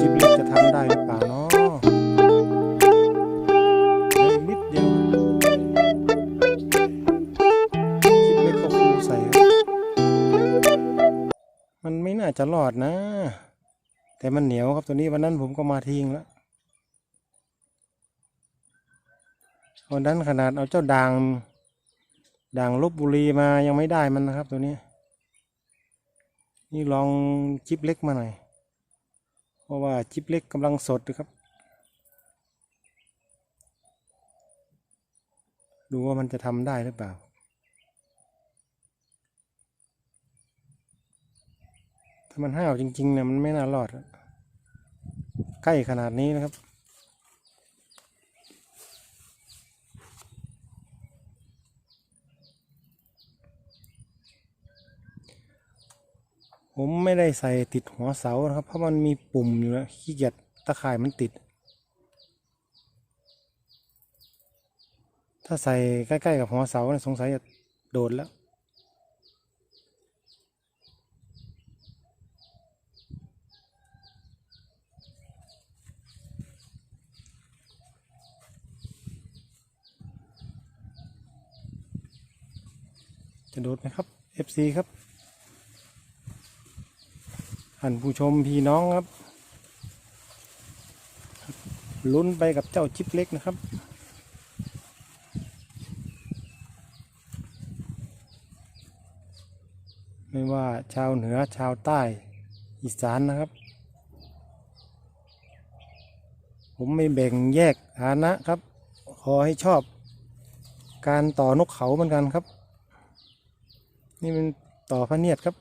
จิบเล็กจะทำได้หรือเปล่าเนาะเหลืออีกนิดเดียวจิบเล็กก็คูใส่ครับมันไม่น่าจะรอดนะ แต่มันเหนียวครับตัวนี้วันนั้นผมก็มาทิ้งแล้ววันนั้นขนาดเอาเจ้าด่างด่างลบบุรีมายังไม่ได้มันนะครับตัวนี้ นี่ลองจิบเล็กมาหน่อย ราะว่าจิบเล็กกำลังสดนะครับ ดูว่ามันจะทำได้หรือเปล่า ถ้ามันห้าวจริงๆเนี่ยมันไม่น่ารอดใกล้ขนาดนี้นะครับ ผมไม่ได้ใส่ติดหัวเสานะครับ เพราะมันมีปุ่มอยู่แล้วขี้เกียจตะข่ายมันติด ถ้าใส่ใกล้ๆกับหัวเสาสงสัยจะโดดแล้วจะโดดไหมครับ FC ครับ ท่านผู้ชมพี่น้องครับ ลุ้นไปกับเจ้าชิปเล็กนะครับ ไม่ว่าชาวเหนือชาวใต้อีสานนะครับ ผมไม่แบ่งแยกฐานะครับ ขอให้ชอบการต่อนกเขาเหมือนกันครับ นี่เป็นต่อพระเนียดครับ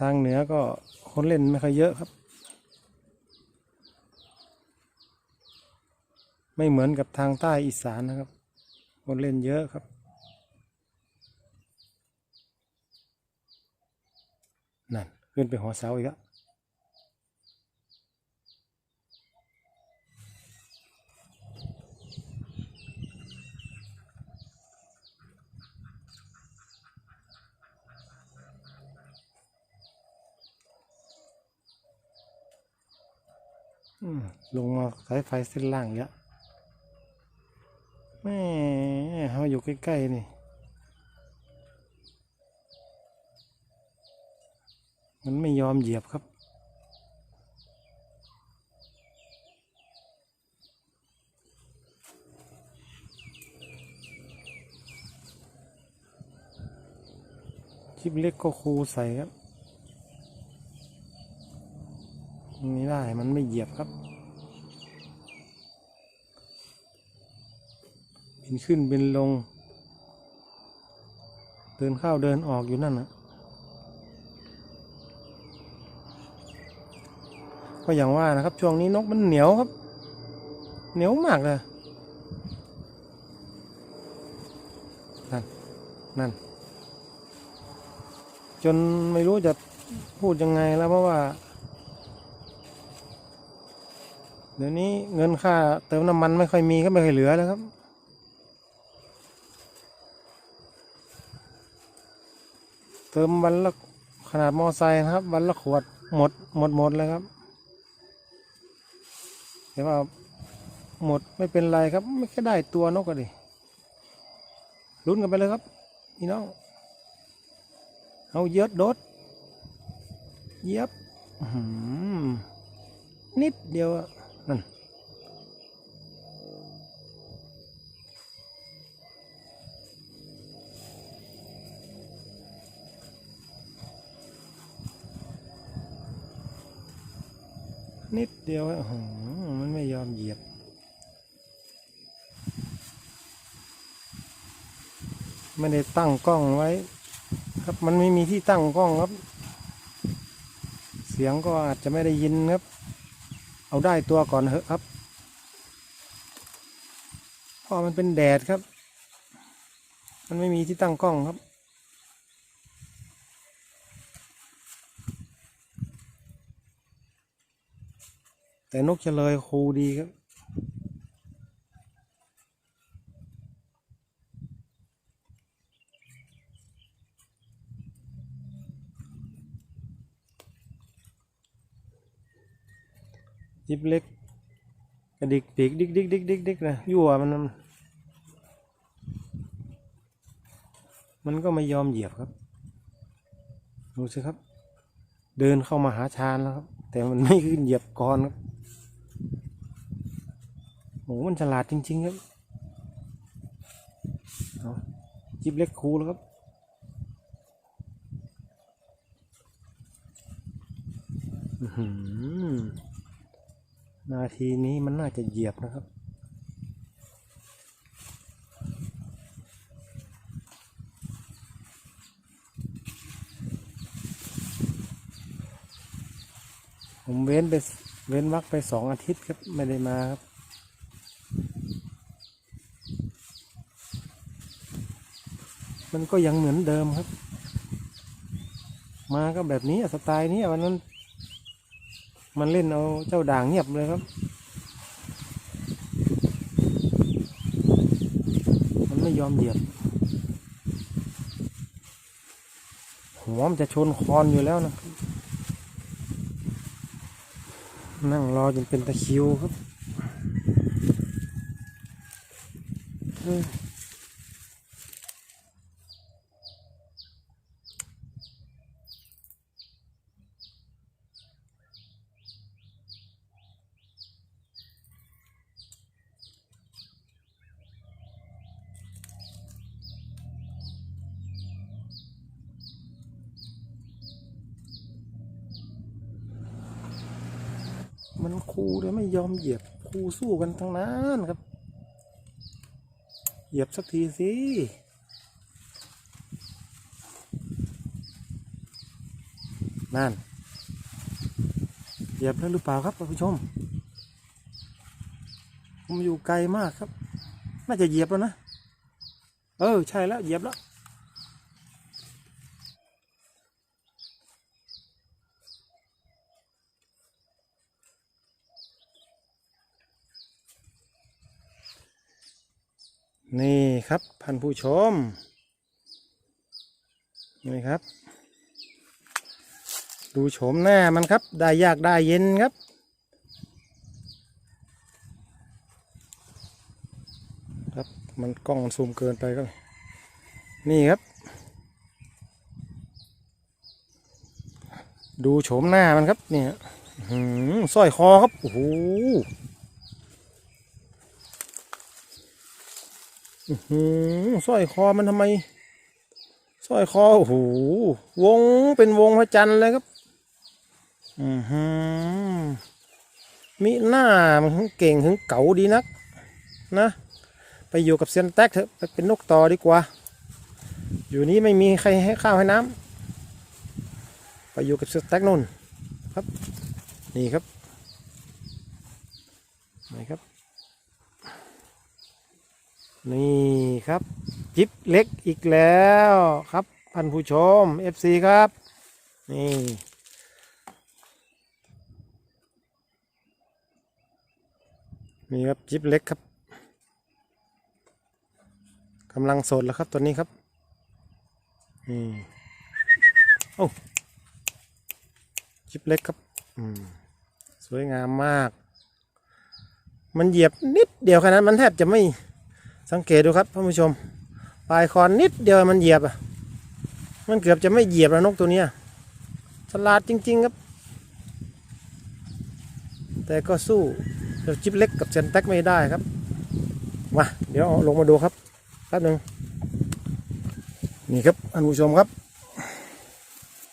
ทางเหนือก็คนเล่นไม่ค่อยเยอะครับ ไม่เหมือนกับทางใต้อีสานนะครับ คนเล่นเยอะครับนั่นขึ้นไปหัวเสาอีกแล้วอืมลงมา สายไฟเส้นล่างอีกแล้วแม่เขาอยู่ใกล้ๆนี่มันไม่ยอมเหยียบครับ ชิปเล็กก็คูใส่ครับไม่ได้มันไม่เหยียบครับ นขึ้นบินลง เดินเข้าเดินออกอยู่นั่นนะก็อย่างว่านะครับ ช่วงนี้นกมันเหนียวครับ เหนียวมากเลย นั่น นั่น จนไม่รู้จะพูดยังไงแล้วเพราะว่า เดี๋ยวนี้เงินค่าเติมน้ำมันไม่ค่อยมีก็ไม่ค่อยเหลือแล้วครับ เติมวันละขนาดมอไซค์นะครับ วันละขวดหมดหมดหมดเลยครับแต่ว่าหมดไม่เป็นไรครับ ไม่แค่ได้ตัวนกก็ดิลุ้นกันไปเลยครับพี่น้องเอาเยอะโดดเย็บนิดเดียวอะ นิดเดียวอะอื้อหือมันไม่ยอมเหยียบ ไม่ได้ตั้งกล้องไว้ ครับมันไม่มีที่ตั้งกล้องครับ เสียงก็อาจจะไม่ได้ยินครับ เอาได้ตัวก่อนเถอะครับเพราะมันเป็นแดดครับ มันไม่มีที่ตั้งกล้องครับ แต่นกเฉลยคูดีครับ ยิบเล็กกระดิกปีกดิกดิกดิกดิกดิกนะยั่วมัน มันก็ไม่ยอมเหยียบครับ ดูสิครับ เดินเข้ามาหาชานแล้วครับ แต่มันไม่ขึ้นเหยียบกรครับ โหมันฉลาดจริง ๆ ครับจิบเล็กคูแล้วครับนาทีนี้มันน่าจะเหยียบนะครับ ผมเว้นไปเว้นวักไปสองอาทิตย์ครับ ไม่ได้มาครับ มันก็ยังเหมือนเดิมครับ มาก็แบบนี้สไตล์นี้วันนั้น มันเล่นเอาเจ้าด่างเงียบเลยครับ มันไม่ยอมเหยียบหัวมันจะชนคอนอยู่แล้วนะนั่งรอจนเป็นตะคิวครับ มันคูเลยไม่ยอมเหยียบคูสู้กันทั้งนั้นครับ เหยียบสักทีสินั่นเหยียบแล้วหรือเปล่าครับท่านผู้ชม ผมอยู่ไกลมากครับ น่าจะเหยียบแล้วนะ เออ ใช่แล้ว เหยียบแล้ว นี่ครับท่านผู้ชม นี่ครับ ดูโฉมหน้ามันครับ ได้ยากได้เย็นครับ ครับมันกล้องมันซูมเกินไปก็นี่ครับ ดูโฉมหน้ามันครับเนี่ยหือสร้อยคอครับ โอ้โห อื้อหือ สร้อยคอมันทำไมสร้อยคอโอ้โหวงเป็นวงพระจันทร์เลยครับ อือหือมิหน้ามันเก่งถึงเก๋าดีนัก นะ ไปอยู่กับเซียนแท็กเถอะไปเป็นนกต่อดีกว่า อยู่นี้ไม่มีใครให้ข้าวให้น้ำไปอยู่กับเซียนแท็กนู่นครับ นี่ครับนี่ครับ นี่ครับ จิบเล็กอีกแล้วครับท่านผู้ชม FC ครับ นี่ นี่ครับจิบเล็กครับกำลังสดแล้วครับตัวนี้ครับนี่โอ้จิบเล็กครับอืมสวยงามมาก มันเหยียบนิดเดียวแค่นั้นมันแทบจะไม่ สังเกตดูครับท่านผู้ชม ปลายคอนนิดเดียวมันเหยียบอะมันเกือบจะไม่เหยียบแล้วนกตัวเนี้ยฉลาดจริง ๆ ครับ แต่ก็สู้เจ้าจิ๊บเล็กกับเซนแท็กไม่ได้ครับมาเดี๋ยวลงมาดูครับแป๊บหนึ่งนี่ครับท่านผู้ชมครับ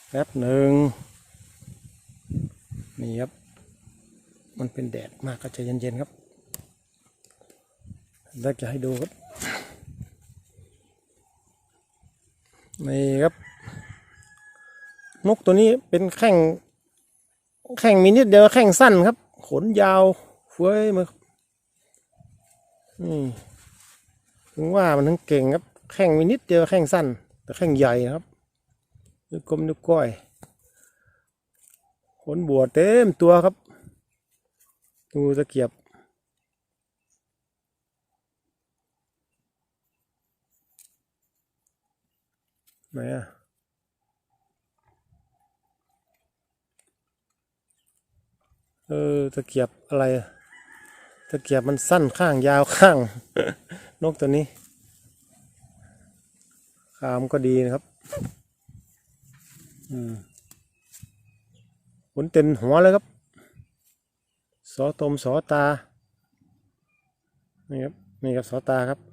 แป๊บหนึ่งนี่ครับ มันเป็นแดดมากก็ใจเย็นๆครับ แล้วจะให้ดูครับ นี่ครับ นกตัวนี้เป็นแข้ง แข้งมีนิดเดียวแข้งสั้นครับ ขนยาวเฟ้ยมาครับนี่ถึงว่ามันถึงเก่งครับ แข้งมีนิดเดียวแข้งสั้น แต่แข้งใหญ่ครับนิ้วกลมนิ้วก้อย ขนบัวเต็มตัวครับ ดูตะเกียบ ไหนอะเออตะเกียบอะไรอะตะเกียบมันสั้นข้างยาวข้าง นกตัวนี้ขามก็ดีนะครับ อืมขนเต็มหัวเลยครับ สอตมสอตา นี่ครับ นี่ครับสอตาครับ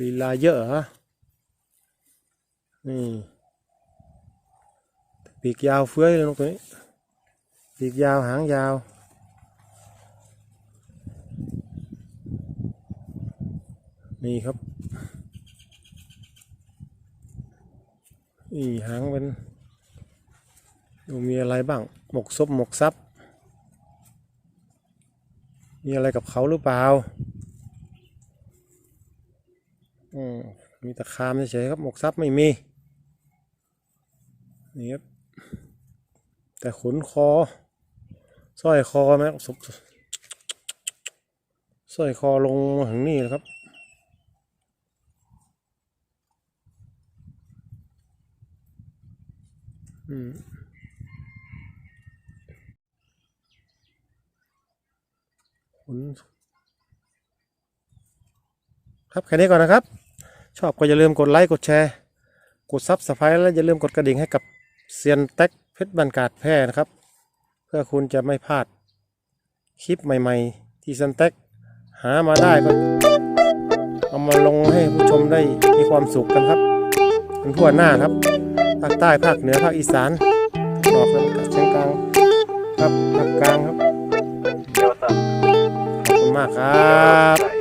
ลีลาเยอะเหรอนี่ปีกยาวเฟื้อยเลยนกตัวนี้ปีกยาวหางยาวนี่ครับนี่หางเป็นดูมีอะไรบ้าง หมกซบหมกซับ มีอะไรกับเขาหรือเปล่า อืมมีตะคามเฉยๆครับหมกซับไม่มี นี่ครับ แต่ขนคอสร้อยคอไหมสสร้อยคอลงถึงนี่นะครับอืมขนครับแค่นี้ก่อนนะครับ ชอบก็อย่าลืมกดไลค์กดแชร์กดซับสไครต์และอย่าลืมกดกระดิ่งให้กับเซียนแท็กเพชรบันกาดแพร่นะครับ เพื่อคุณจะไม่พลาดคลิปใหม่ ๆ ที่เซียนแท็กหามาได้ก็เอามาลงให้ผู้ชมได้มีความสุขกันครับกันทั่วหน้าครับภาคใต้ภาคเหนือภาคอีสานออกกันกับเชียงกลางครับภาคกลางครับขอบคุณมากครับ